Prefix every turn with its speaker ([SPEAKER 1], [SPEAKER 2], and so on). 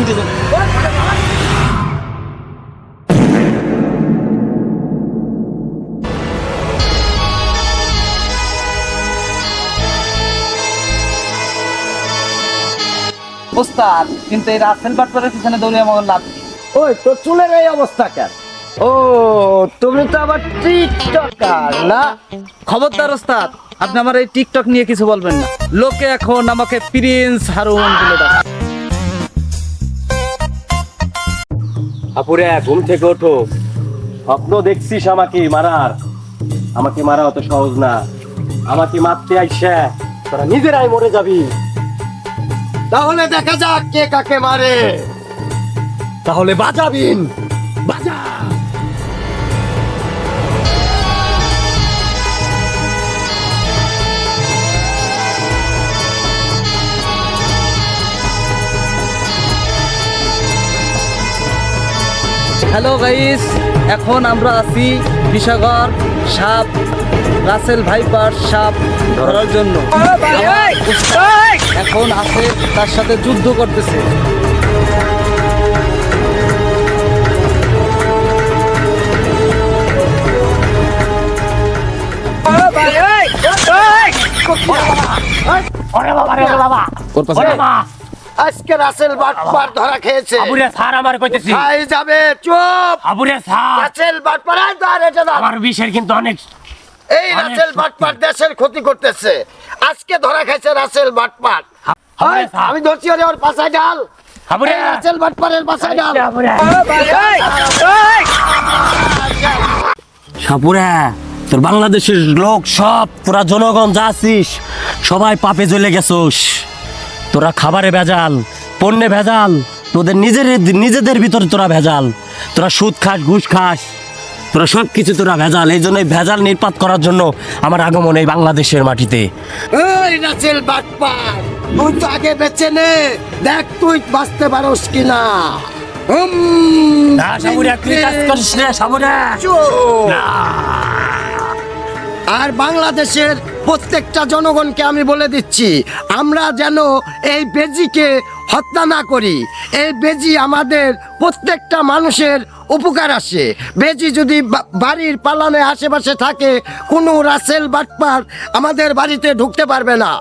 [SPEAKER 1] উঠে যান
[SPEAKER 2] ওস্তাদ কিন্তু এই রাসেল বাটপারের পিছনে দৌড়ে আমার লাভ নেই।
[SPEAKER 3] ওই তোর চুলের এই অবস্থা কেন? ও তুমি তো আবার টিকটকার না?
[SPEAKER 2] খবরদার ওস্তাদ আপনি আমার এই টিকটক নিয়ে কিছু বলবেন না। লোকে এখন আমাকে প্রিন্স হারুন বলে ডাকে
[SPEAKER 1] আপুরে ঘুম থেকে ওঠো। স্বপ্ন দেখছিস আমাকে মারার। আমাকে মারা অত সহজ না। আমাকে মারতে আইসা, তোরা নিজেরাই মরে যাবি।
[SPEAKER 3] তাহলে দেখা যাক কে কাকে মারে।
[SPEAKER 1] তাহলে বাজাবিন। বাজা
[SPEAKER 2] হ্যালো গাইস এখন আমরা আছি বিশাগর সাপ রাসেল ভাইপার সাপ ধরার জন্য। এখন আছে তার সাথে যুদ্ধ করতেছে।
[SPEAKER 3] আজকে রাসেল বাটপার ধরা খেয়েছে।
[SPEAKER 1] আবুরে স্যার আমার কইতেছি।
[SPEAKER 3] খাই যাবে চুপ।
[SPEAKER 1] আবুরে স্যার।
[SPEAKER 3] রাসেল বাটপার আয় ধর এটা ধর।
[SPEAKER 1] আমার বিষের কিন্তু অনেক
[SPEAKER 3] এই রাসেল বাটপার দেশের ক্ষতি করতেছে। আজকে ধরা খাইছে রাসেল বাটপার আমি ধরছি ওরে ওর পাশায় ডাল।
[SPEAKER 1] আবুরে।
[SPEAKER 3] রাসেল বাটপারের পাশায় ডাল।
[SPEAKER 1] আবুরে। সাপুরা তোর বাংলাদেশের লোক সব তোরা জনগণ যা আছিস সবাই পাপে জ্বলে গেছোস। তোরা খাবারে ভেজাল পণ্যে ভেজাল তোদের নিজের নিজেদের ভিতরে তোরা ভেজাল তোরা সুদ খাস ঘুষ খাস তোরা সব কিছু তোরা ভেজাল। এই জন্য ভেজাল নির্পাত করার জন্য আমার আগমন এই বাংলাদেশের মাটিতে।
[SPEAKER 3] তুই তো আগে বেঁচে নে দেখ তুই বাঁচতে পারোস কিনা। আর বাংলাদেশের প্রত্যেকটা জনগণকে আমি বলে দিচ্ছি, আমরা যেন এই বেজিকে হত্যা না করি। এই বেজি আমাদের প্রত্যেকটা মানুষের উপকার আসে। বেজি যদি বাড়ির পালানে আশেপাশে থাকে, কোনো রাসেল বাটপার আমাদের বাড়িতে ঢুকতে পারবে না।